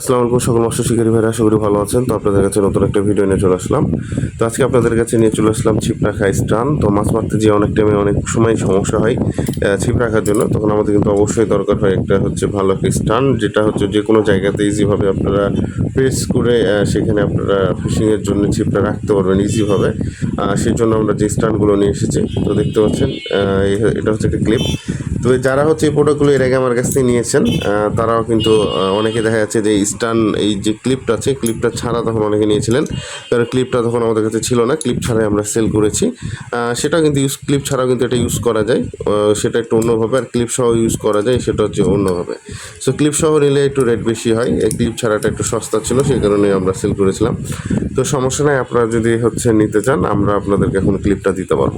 আসসালামু আলাইকুম সকল মৎস্য শিকারী ভাইরা, আশা করি ভালো আছেন। তো আপনাদের কাছে নতুন একটা ভিডিও নিয়ে চলে আসলাম। তো আজকে আপনাদের কাছে নিয়ে চলে আসলাম ছিপ রাখা স্টান তো মাছ মারতে যে অনেক টাইমে অনেক সময় সমস্যা হয় ছিপ রাখার জন্য। তখন আমাদের কিন্তু অবশ্যই দরকার হয় একটা হচ্ছে ভালো একটা স্টান যেটা হচ্ছে যে কোনো জায়গাতে ইজিভাবে আপনারা প্রেস করে সেখানে আপনারা ফিশিংয়ের জন্য ছিপটা রাখতে পারবেন ইজিভাবে সেই জন্য আমরা যে স্টানগুলো নিয়ে এসেছি, তো দেখতে পাচ্ছেন এটা হচ্ছে একটা ক্লিপ তো যারা হচ্ছে এই প্রোডাক্টগুলো এর আগে আমার কাছ থেকে নিয়েছেন তারাও কিন্তু অনেকে দেখা যাচ্ছে যে স্টান এই যে ক্লিপটা আছে ক্লিপটা ছাড়া তখন অনেকে নিয়েছিলেন। কারণ ক্লিপটা তখন আমাদের কাছে ছিল না ক্লিপ ছাড়াই আমরা সেল করেছি। সেটা কিন্তু ইউজ ক্লিপ ছাড়াও কিন্তু এটা ইউজ করা যায়। সেটা একটু অন্যভাবে, আর ক্লিপ সহ ইউজ করা যায়, সেটা হচ্ছে অন্যভাবে। সো ক্লিপ সহ নিলে একটু রেট বেশি হয়। এই ক্লিপ ছাড়াটা একটু সস্তা ছিল, সেই কারণে আমরা সেল করেছিলাম। তো সমস্যা নাই, আপনারা যদি হচ্ছে নিতে চান, আমরা আপনাদেরকে এখন ক্লিপটা দিতে পারব।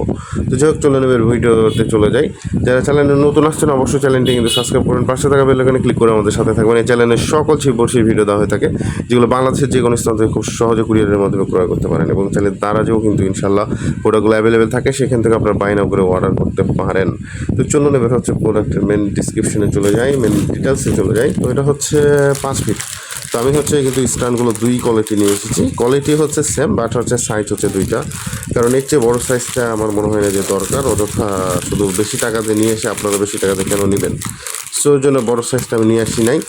তো যাই হোক, চলে নেবেন ভিডিওতে চলে যাই। যারা চ্যানেলে নতুন আসছেন, অবশ্যই চ্যানেলটি কিন্তু সাবস্ক্রাইব করুন। পাশে থাকা বেলাকানে ক্লিক করে আমাদের সাথে থাকবেন। এই চ্যানেলের সকল ছিপ বড়শির ভিডিও দেওয়া হয়ে থাকে, যেগুলো বাংলাদেশের যে কোনো স্থান থেকে খুব সহজে কুরিয়ারের মাধ্যমে ক্রয় করতে পারেন এবং চ্যানেল দ্বারাজেও কিন্তু ইনশাল্লাহ প্রোডাক্টগুলো অ্যাভেলেবেল থাকে, সেখান থেকে আপনার বাইন করে অর্ডার করতে পারেন। তো চলুন এবার হচ্ছে প্রোডাক্টের মেন ডিসক্রিপশনে চলে যাই মেন ডিটেলসে চলে যাই। তো এটা হচ্ছে পাঁচ ফিট তো আমি হচ্ছে কিন্তু স্ট্যান্ডগুলো দুই কোয়ালিটি নিয়ে এসেছি। কোয়ালিটি হচ্ছে সেম বাট হচ্ছে সাইজ হচ্ছে দুইটা। কারণ এর চেয়ে বড়ো সাইজটা আমার মনে হয় না যে দরকার, অযথা শুধু বেশি টাকা দিয়ে নিয়ে এসে আপনারা বেশি টাকা দিয়ে কেন নেবেন? সো জন্য বড় সাইজটা আমি নিয়ে আসি নাই।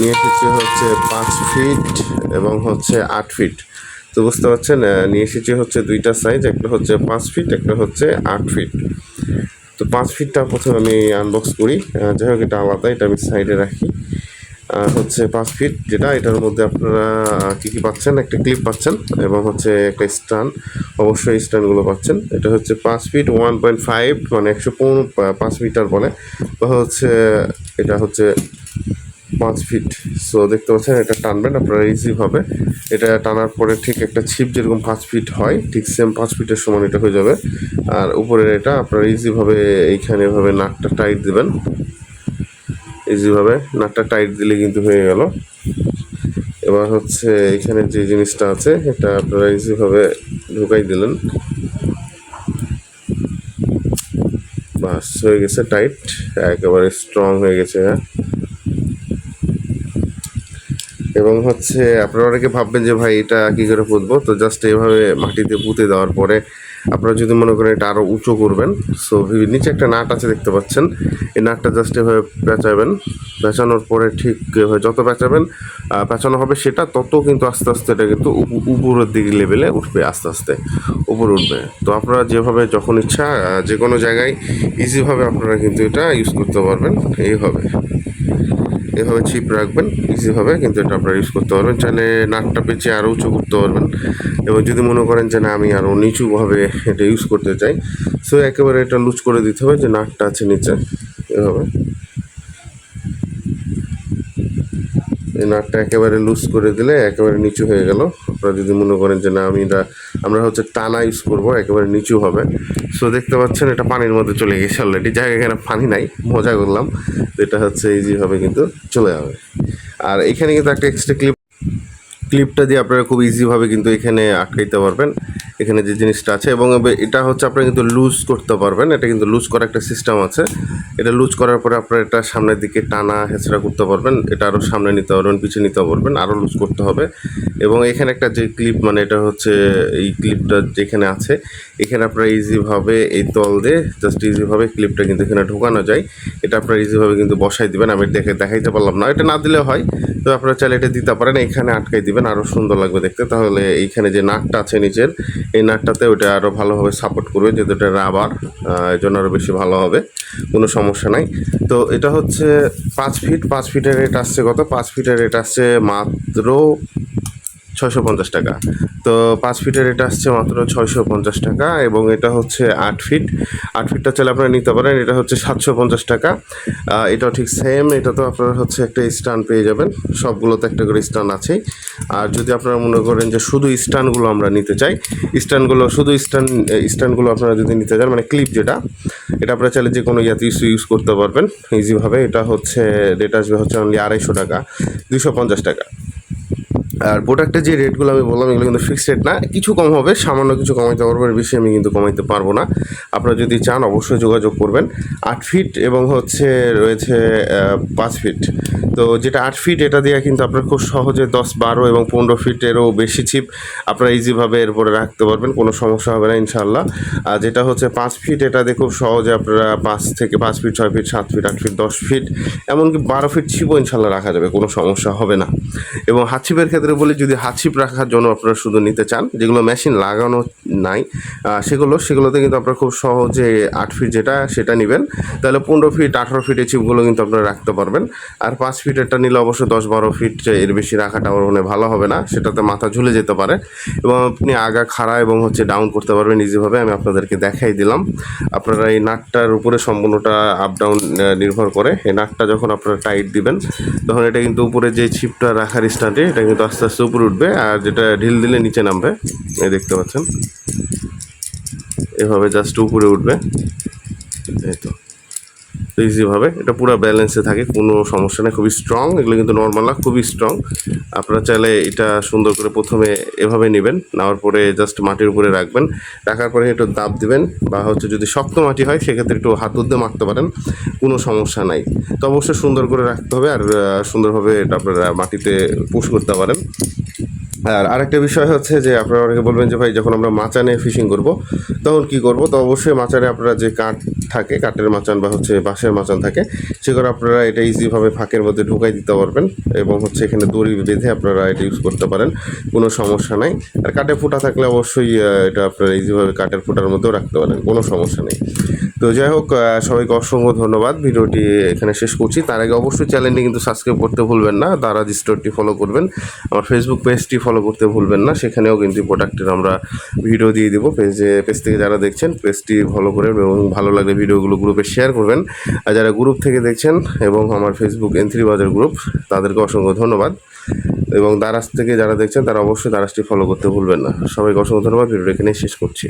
নিয়ে এসেছি হচ্ছে পাঁচ ফিট এবং হচ্ছে আট ফিট তো বুঝতে পারছেন নিয়ে এসেছি হচ্ছে দুইটা সাইজ একটা হচ্ছে পাঁচ ফিট একটা হচ্ছে আট ফিট তো পাঁচ ফিটটা প্রথমে আমি আনবক্স করি। যাই হোক, এটা আলাদা, এটা আমি সাইডে রাখি। হচ্ছে পাঁচ ফিট যেটা এটার মধ্যে আপনারা কী কী পাচ্ছেন? একটা ক্লিপ পাচ্ছেন এবং হচ্ছে একটা স্টান অবশ্যই স্টানগুলো পাচ্ছেন। এটা হচ্ছে পাঁচ ফিট ওয়ান পয়েন্ট ফাইভ মানে একশো পনেরো পাঁচ মিটার বলে। হচ্ছে, এটা হচ্ছে পাঁচ ফিট সো দেখতে পাচ্ছেন, এটা টানবেন, আপনারা ইজিভাবে এটা টানার পরে ঠিক একটা ছিপ যেরকম পাঁচ ফিট হয়, ঠিক সেম পাঁচ ফিটের সমান এটা হয়ে যাবে। আর উপরের এটা আপনারা ইজিভাবে এইখানে এভাবে নাকটা টাইট দিবেন। ইজিভাবে নাটটা টাইট দিলে কিন্তু হয়ে গেল। এবার হচ্ছে এখানে যে জিনিসটা আছে, এটা আপনারা ইজিভাবে ঢুকাই দিলেন। বাস, হয়ে গেছে টাইট একেবারে স্ট্রং হয়ে গেছে হ্যাঁ। এবং হচ্ছে, আপনারা অনেকে ভাববেন যে ভাই, এটা কী করে পুঁতবো? তো জাস্ট এভাবে মাটিতে পুঁতে দেওয়ার পরে আপনারা যদি মনে করেন এটা আরও উঁচু করবেন সো নিচে একটা নাট আছে দেখতে পাচ্ছেন। এই নাটটা জাস্ট এভাবে পেঁচাবেন। পেঁচানোর পরে ঠিক যত পেঁচাবেন পেঁচানো হবে সেটা, তত কিন্তু আস্তে আস্তে এটা কিন্তু উপ- উপরের দিকে লেভেলে উঠবে, আস্তে আস্তে উপরে উঠবে। তো আপনারা যেভাবে যখন ইচ্ছা যে কোনো জায়গায় ইজিভাবে আপনারা কিন্তু এটা ইউজ করতে পারবেন, এইভাবে। এভাবে চিপ রাখবেন ইজিভাবে কিন্তু এটা আপনারা ইউজ করতে পারবেন। চাইলে নাকটা পেঁচে আরও উঁচু করতে পারবেন। এবং যদি মনে করেন যে না, আমি আরও নিচুভাবে এটা ইউজ করতে চাই সো একেবারে এটা লুজ করে দিতে হবে যে নাকটা আছে নিচে, এভাবে। এই নাটটা একেবারে লুজ করে দিলে একেবারে নিচু হয়ে গেল। আপনারা যদি মনে করেন যে না, আমি এটা আমরা হচ্ছে টানা ইউজ করব, একেবারে নিচু হবে। সো দেখতে পাচ্ছেন, এটা পানির মধ্যে চলে গেছে অলরেডি জায়গা এখানে পানি নাই, মজা করলাম। এটা হচ্ছে ইজিভাবে কিন্তু চলে যাবে। আর এখানে কিন্তু একটা এক্সট্রা ক্লিপ ক্লিপটা দিয়ে আপনারা খুব ইজিভাবে কিন্তু এখানে আটকাইতে পারবেন। এখানে যে জিনিসটা আছে, এবং এটা হচ্ছে আপনারা কিন্তু লুজ করতে পারবেন। এটা কিন্তু লুজ করার একটা সিস্টেম আছে। এটা লুজ করার পরে আপনারা এটা সামনের দিকে টানা হেঁচড়া করতে পারবেন। এটা আরও সামনে নিতে পারবেন, পিছিয়ে নিতে পারবেন আরও লুজ করতে হবে। এবং এখানে একটা যে ক্লিপ মানে এটা হচ্ছে এই ক্লিপটা যেখানে আছে, এখানে আপনারা ইজিভাবে এই তল দিয়ে জাস্ট ইজিভাবে ক্লিপটা কিন্তু এখানে ঢোকানো যায়। এটা আপনারা ইজিভাবে কিন্তু বসাই দিবেন। আমি দেখে দেখাইতে পারলাম না। এটা না দিলে হয়, তো আপনারা চাইলে এটা দিতে পারেন। এখানে আটকাই দিবেন। আরও সুন্দর লাগবে দেখতে। তাহলে এইখানে যে নাকটা আছে নিচের এই নাটটাতে ওটা আরও ভালোভাবে সাপোর্ট করবে, যেহেতু এটা রাবার এই জন্য আরও বেশি ভালো হবে, কোনো সমস্যা নাই। তো এটা হচ্ছে পাঁচ ফিট পাঁচ ফিটের রেট আসছে কত? পাঁচ ফিটের রেট আসছে মাত্র ছয়শো পঞ্চাশ টাকা। তো পাঁচ ফিটের এটা আসছে মাত্র ছয়শো পঞ্চাশ টাকা এবং এটা হচ্ছে আট ফিট। আট ফিটটা চাইলে আপনারা নিতে পারেন, এটা হচ্ছে সাতশো পঞ্চাশ টাকা। এটাও ঠিক সেম এটা তো আপনারা হচ্ছে একটা স্টান পেয়ে যাবেন। সবগুলোতে একটা করে স্টান আছেই। আর যদি আপনারা মনে করেন যে শুধু স্টানগুলো আমরা নিতে চাই স্টানগুলো শুধু স্টান স্টানগুলো আপনারা যদি নিতে চান মানে ক্লিপ যেটা, এটা আপনারা চাইলে যে কোনো ইয়াতে ইউজ করতে পারবেন ইজিভাবে এটা হচ্ছে রেট আসবে হচ্ছে অনলি আড়াইশো টাকা, দুশো পঞ্চাশ টাকা। আর প্রোডাক্টের যে রেটগুলো আমি বললাম, এগুলো কিন্তু ফিক্সড রেট না। কিছু কম হবে, সামান্য কিছু কমাইতে পারব, এর বেশি আমি কিন্তু কমাইতে পারব না। আপনারা যদি চান, অবশ্যই যোগাযোগ করবেন। আট ফিট এবং হচ্ছে রয়েছে পাঁচ ফিট তো যেটা আট ফিট এটা দিয়ে কিন্তু আপনার খুব সহজে দশ, বারো এবং পনেরো ফিটেরও বেশি ছিপ আপনারা ইজিভাবে এরপরে রাখতে পারবেন, কোনো সমস্যা হবে না ইনশাল্লাহ আর যেটা হচ্ছে পাঁচ ফিট এটা দিয়ে খুব সহজে আপনারা পাঁচ থেকে পাঁচ ফিট ছয় ফিট সাত ফিট আট ফিট দশ ফিট এমনকি বারো ফিট ছিপও ইনশাল্লাহ রাখা যাবে, কোনো সমস্যা হবে না। এবং হাত ছিপের ক্ষেত্রে বলি যদি হাত ছিপ রাখার জন্য আপনারা শুধু নিতে চান, যেগুলো মেশিন লাগানো নাই সেগুলো, সেগুলোতে কিন্তু আপনারা খুব সহজে আট ফিট যেটা, সেটা নেবেন। তাহলে পনেরো ফিট আঠারো ফিটের ছিপগুলো কিন্তু আপনারা রাখতে পারবেন। আর পাঁচ ফিটেরটা নিলে অবশ্যই দশ বারো ফিট এর বেশি রাখাটা আমার মনে ভালো হবে না, সেটাতে মাথা ঝুলে যেতে পারে। এবং আপনি আগা, খাড়া এবং হচ্ছে ডাউন করতে পারবেন ইজিভাবে আমি আপনাদেরকে দেখাই দিলাম। আপনারা এই নাটটার উপরে সম্পূর্ণটা আপ ডাউন নির্ভর করে। এই নাটটা যখন আপনারা টাইট দিবেন, তখন এটা কিন্তু উপরে যে ছিপটা রাখার স্ট্যান্ডে এটা কিন্তু আস্তে আস্তে আস্তে উপরে উঠবে আর যেটা ঢিল দিলে নিচে নামবে, এই দেখতে পাচ্ছেন। এভাবে জাস্ট উপরে উঠবে। এই তো। ইজিভাবে এটা পুরো ব্যালেন্সে থাকে, কোনো সমস্যা নেই, খুবই স্ট্রং এগুলো কিন্তু নর্মাল না, খুবই স্ট্রং আপনারা চাইলে এটা সুন্দর করে প্রথমে এভাবে নেবেন, নেওয়ার পরে জাস্ট মাটির উপরে রাখবেন। রাখার পরে একটু দাব দিবেন, বা হচ্ছে যদি শক্ত মাটি হয়, সেক্ষেত্রে একটু হাত উদ্দে মারতে পারেন, কোনো সমস্যা নাই। তো অবশ্যই সুন্দর করে রাখতে হবে, আর সুন্দরভাবে এটা আপনারা মাটিতে পুশ করতে পারেন। আর আরেকটা বিষয় হচ্ছে যে আপনারা অনেকে বলবেন যে ভাই, যখন আমরা মাচানে ফিশিং করব, তখন কি করব? তো অবশ্যই মাচানে আপনারা যে কাঠ থাকে, কাঠের মাচান বা হচ্ছে বাঁশের মাচান থাকে, সেগুলো আপনারা এটা ইজিভাবে ফাঁকের মধ্যে ঢুকাই দিতে পারবেন এবং হচ্ছে এখানে দড়ি বেঁধে আপনারা এটা ইউজ করতে পারেন, কোনো সমস্যা নাই। আর কাঠে ফুটা থাকলে অবশ্যই এটা আপনারা ইজিভাবে কাঠের ফুটার মধ্যেও রাখতে পারেন, কোনো সমস্যা নেই। তো যাই হোক সবাইকে অসংখ্য ধন্যবাদ। ভিডিওটি এখানে শেষ করছি। তার আগে অবশ্যই চ্যানেলটি কিন্তু সাবস্ক্রাইব করতে ভুলবেন না। দারাজ স্টোরটি ফলো করবেন। আমার ফেসবুক পেজটি ফলো করতে ভুলবেন না, সেখানেও কিন্তু প্রোডাক্টের আমরা ভিডিও দিয়ে দেবো। পেজে পেজ থেকে যারা দেখছেন পেজটি ফলো করবেন এবং ভালো লাগলে ভিডিওগুলো গ্রুপে শেয়ার করবেন। আর যারা গ্রুপ থেকে দেখছেন এবং আমার ফেসবুক এন্থ্রি বাজার গ্রুপ তাদেরকে অসংখ্য ধন্যবাদ। এবং দারাজ থেকে যারা দেখছেন, তারা অবশ্যই দারাজটি ফলো করতে ভুলবেন না। সবাইকে অসংখ্য ধন্যবাদ ভিডিওটা এখানে শেষ করছি।